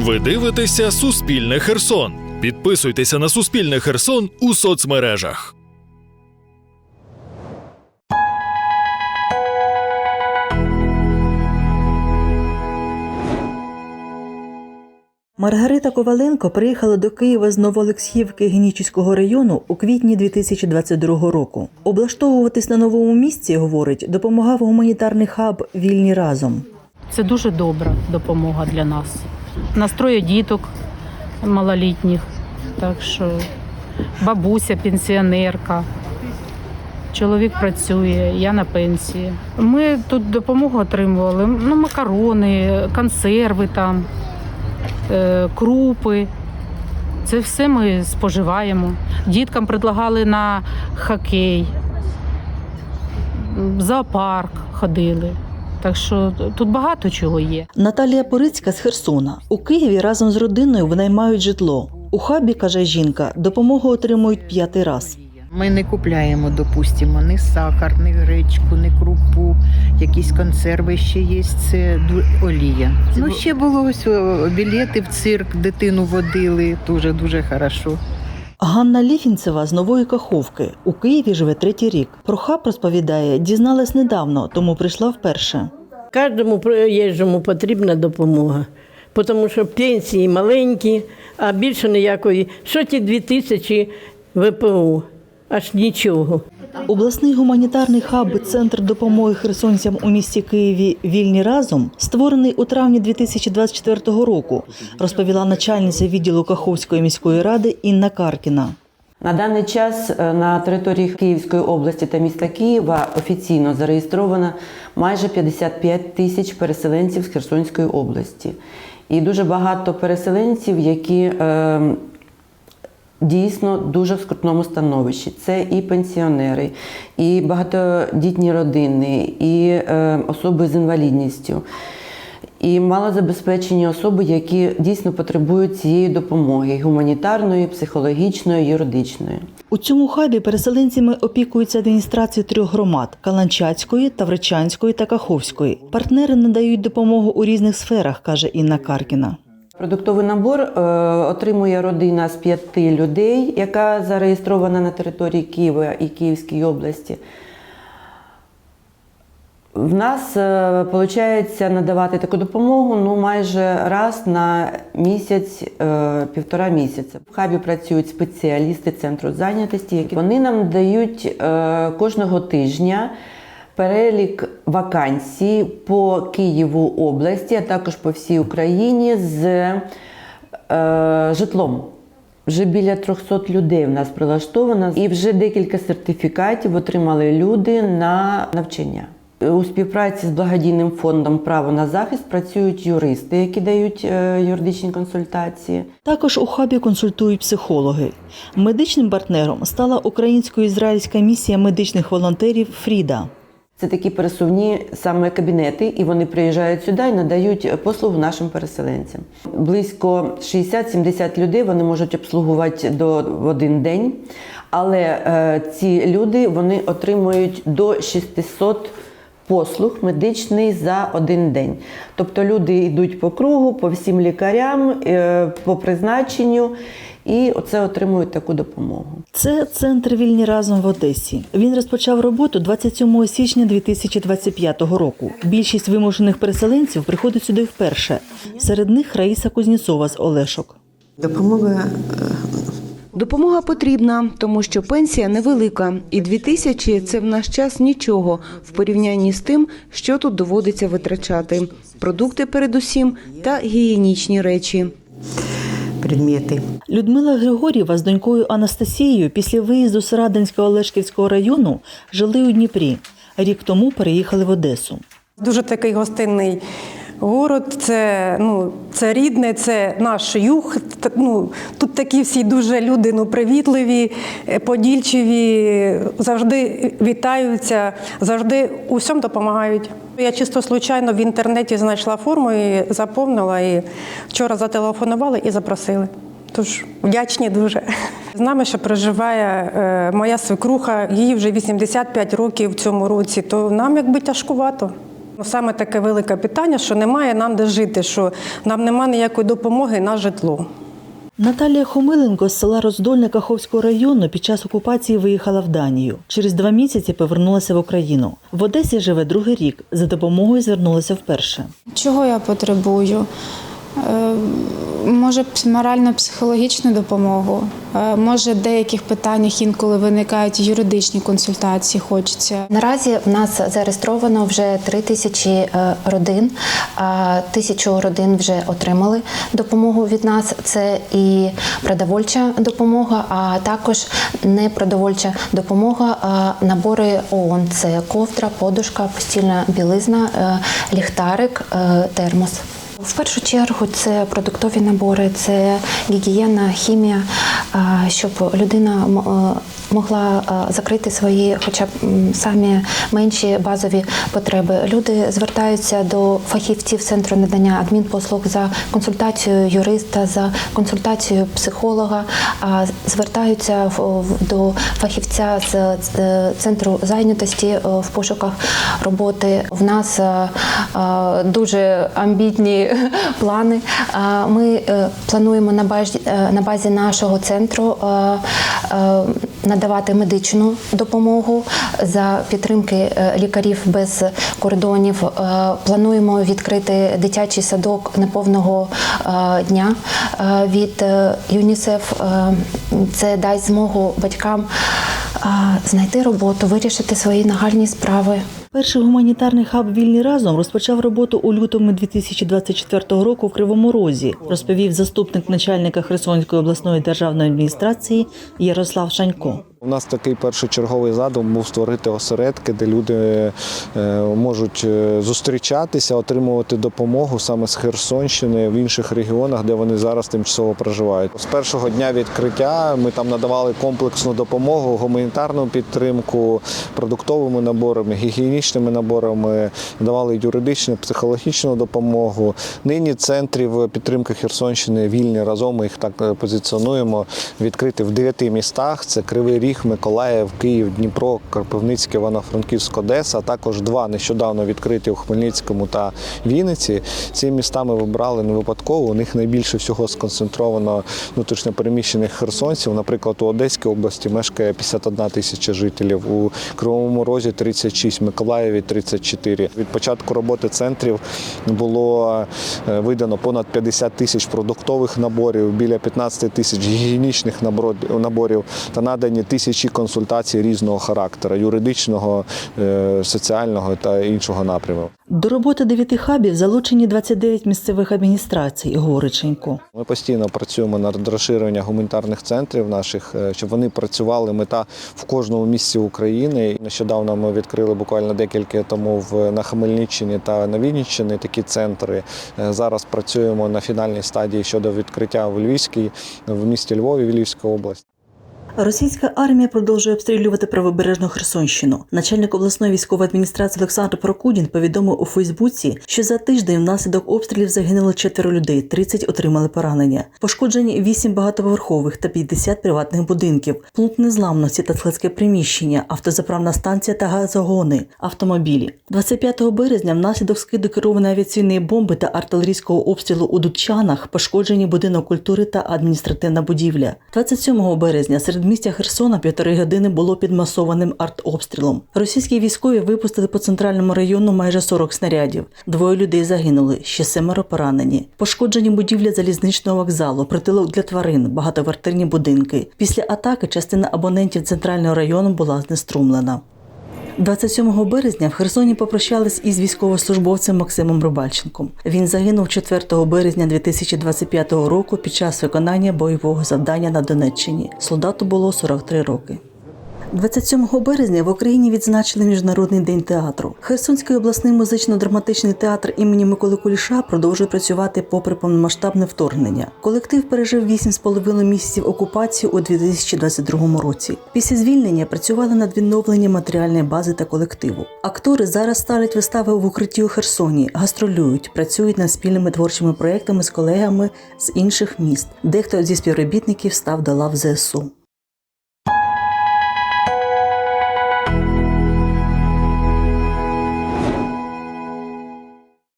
Ви дивитеся Суспільне Херсон. Підписуйтеся на Суспільне Херсон у соцмережах. Маргарита Коваленко приїхала до Києва з Новоолексіївки Генічіського району у квітні 2022 року. Облаштовуватись на новому місці, говорить, допомагав гуманітарний хаб Вільні разом. Це дуже добра допомога для нас. Настрою діток малолітніх. Так що бабуся, пенсіонерка. Чоловік працює, я на пенсії. Ми тут допомогу отримували. Ну, макарони, консерви там, е, крупи. Це все ми споживаємо. Діткам предлагали на хокей, в зоопарк ходили. Так що тут багато чого є. Наталія Порицька з Херсона. У Києві разом з родиною винаймають житло. У хабі, каже жінка, допомогу отримують п'ятий раз. Ми не купляємо, допустимо, ні сахар, ні гречку, ні крупу, якісь консерви ще є, це олія. Ну, ще було ось білети в цирк, дитину водили, дуже дуже хорошо. Ганна Ліфінцева з Нової Каховки. У Києві живе третій рік. Про хаб розповідає, дізналась недавно, тому прийшла вперше. Кожному проїжджому потрібна допомога, тому що пенсії маленькі, а більше ніякої. Що ті дві тисячі ВПУ? Аж нічого. Обласний гуманітарний хаб Центр допомоги херсонцям у місті Києві Вільні разом створений у травні 2024 року, розповіла начальниця відділу Каховської міської ради Інна Каркіна. На даний час е, на території Київської області та міста Києва офіційно зареєстровано майже 55 тисяч переселенців з Херсонської області. І дуже багато переселенців, які е, дійсно дуже в скрутному становищі. Це і пенсіонери, і багатодітні родини, і е, особи з інвалідністю. І малозабезпечені особи, які дійсно потребують цієї допомоги гуманітарної, психологічної, юридичної. У цьому хабі переселенцями опікуються адміністрації трьох громад Каланчацької, Тавричанської та Каховської. Партнери надають допомогу у різних сферах, каже Інна Каркіна. Продуктовий набор е, отримує родина з п'яти людей, яка зареєстрована на території Києва і Київської області. В нас виходить надавати таку допомогу ну, майже раз на місяць, е, півтора місяця. В хабі працюють спеціалісти центру зайнятості, які вони нам дають е, кожного тижня перелік вакансій по Києву області, а також по всій Україні з е, житлом. Вже біля 300 людей в нас прилаштовано, і вже декілька сертифікатів отримали люди на навчання. У співпраці з благодійним фондом Право на захист працюють юристи, які дають е, юридичні консультації. Також у хабі консультують психологи. Медичним партнером стала українсько-ізраїльська місія медичних волонтерів Фріда. Це такі пересувні саме кабінети, і вони приїжджають сюди і надають послугу нашим переселенцям. Близько 60-70 людей вони можуть обслугувати до в один день, але е, ці люди вони отримують до 600 послуг медичний за один день. Тобто люди йдуть по кругу, по всім лікарям, е, по призначенню. І оце отримують таку допомогу. Це центр вільні разом в Одесі. Він розпочав роботу 27 січня 2025 року. Більшість вимушених переселенців приходить сюди вперше. Серед них Раїса Кузнєцова з Олешок. Допомога Допомога потрібна, тому що пенсія невелика, і дві тисячі – це в наш час нічого в порівнянні з тим, що тут доводиться витрачати. Продукти передусім та гігієнічні речі. предмети. Людмила Григорєва з донькою Анастасією після виїзду з Радинського Олешківського району жили у Дніпрі. Рік тому переїхали в Одесу. Дуже такий гостинний город. Це, ну, це рідне, це наш юг. Ну, тут такі всі дуже люди ну, привітливі, е, подільчиві, завжди вітаються, завжди усьому допомагають. Я чисто случайно в інтернеті знайшла форму і заповнила. І вчора зателефонували і запросили. Тож вдячні дуже. З нами ще проживає е, моя свекруха, їй вже 85 років в цьому році, то нам якби тяжкувато. Саме таке велике питання, що немає нам де жити, що нам немає ніякої допомоги на житло. Наталія Хомиленко з села Роздольне Каховського району під час окупації виїхала в Данію. Через два місяці повернулася в Україну. В Одесі живе другий рік. За допомогою звернулася вперше. Чого я потребую? Е, Може, морально-психологічну допомогу. Е, Може, в деяких питаннях інколи виникають юридичні консультації. Хочеться. Наразі в нас зареєстровано вже три тисячі е, родин. А Тисячу родин вже отримали допомогу від нас. Це і продовольча допомога, а також непродовольча допомога, набори ООН. Це ковдра, подушка, постільна білизна, ліхтарик, термос. В першу чергу це продуктові набори, це гігієна, хімія, щоб людина могла е, закрити свої, хоча б самі менші базові потреби. Люди звертаються до фахівців центру надання адмінпослуг за консультацією юриста, за консультацією психолога, а звертаються до фахівця з е, центру зайнятості е, в пошуках роботи. В нас дуже амбітні плани. Ми плануємо на базі, на базі нашого центру надавати медичну допомогу за підтримки е, лікарів без кордонів. Е, Плануємо відкрити дитячий садок неповного е, дня е, від е, ЮНІСЕФ. Е, Це дасть змогу батькам е, знайти роботу, вирішити свої нагальні справи. Перший гуманітарний хаб Вільний разом розпочав роботу у лютому 2024 року в Кривому Розі, розповів заступник начальника Херсонської обласної державної адміністрації Ярослав Шанько. У нас такий першочерговий задум був створити осередки, де люди е, можуть е, зустрічатися, отримувати допомогу саме з Херсонщини в інших регіонах, де вони зараз тимчасово проживають. З першого дня відкриття ми там надавали комплексну допомогу, гуманітарну підтримку, продуктовими наборами, гігієнічними наборами, давали юридичну, психологічну допомогу. Нині центрів підтримки Херсонщини вільні разом. Ми їх так е, позиціонуємо. Відкрити в дев'яти містах: це Кривий Ріг, Миколаїв, Київ, Дніпро, Кропивницьке, Івано-Франківськ, Одеса. а Також два нещодавно відкриті у Хмельницькому та Вінниці. Ці міста ми вибрали не випадково. У них найбільше всього сконцентровано внутрішньопереміщених херсонців. Наприклад, у Одеській області мешкає 51 тисяча жителів, у Кривому Розі 36, Миколаєві 34. Від початку роботи центрів було е, видано понад 50 тисяч продуктових наборів, біля 15 тисяч гігієнічних наборів та надані тисячі консультацій різного характеру юридичного, е, соціального та іншого напряму. До роботи дев'яти хабів залучені 29 місцевих адміністрацій, говорить Шанько. Ми постійно працюємо над розширенням гуманітарних центрів наших, е, щоб вони працювали. Мета в кожному місці України. Нещодавно ми відкрили буквально декілька тому в на Хмельниччині та на Вінниччині такі центри. Е, Зараз працюємо на фінальній стадії щодо відкриття в Львівській, в місті Львові, Львівська область. Російська армія продовжує обстрілювати правобережну Херсонщину. Начальник обласної військової адміністрації Олександр Прокудін повідомив у Фейсбуці, що за тиждень внаслідок обстрілів загинуло четверо людей, 30 отримали поранення. Пошкоджені 8 багатоповерхових та 50 приватних будинків, пункт незламності та складське приміщення, автозаправна станція та газогони, автомобілі. 25 березня внаслідок скиду керованої авіаційної бомби та артилерійського обстрілу у Дудчанах пошкоджені будинок культури та адміністративна будівля. 27 березня серед містя Херсона півтори години було під масованим артобстрілом. Російські військові випустили по центральному району майже 40 снарядів. Двоє людей загинули, ще семеро поранені. Пошкоджені будівлі залізничного вокзалу, притилок для тварин, багатоквартирні будинки. Після атаки частина абонентів центрального району була знеструмлена. 27 березня в Херсоні попрощались із військовослужбовцем Максимом Рубальченком. Він загинув 4 березня 2025 року під час виконання бойового завдання на Донеччині. Солдату було 43 роки. 27 березня в Україні відзначили Міжнародний день театру. Херсонський обласний музично-драматичний театр імені Миколи Куліша продовжує працювати попри повномасштабне вторгнення. Колектив пережив 8,5 місяців окупації у 2022 році. Після звільнення працювали над відновленням матеріальної бази та колективу. Актори зараз ставлять вистави в укритті у Херсоні, гастролюють, працюють над спільними творчими проектами з колегами з інших міст. Дехто зі співробітників став до лав ЗСУ.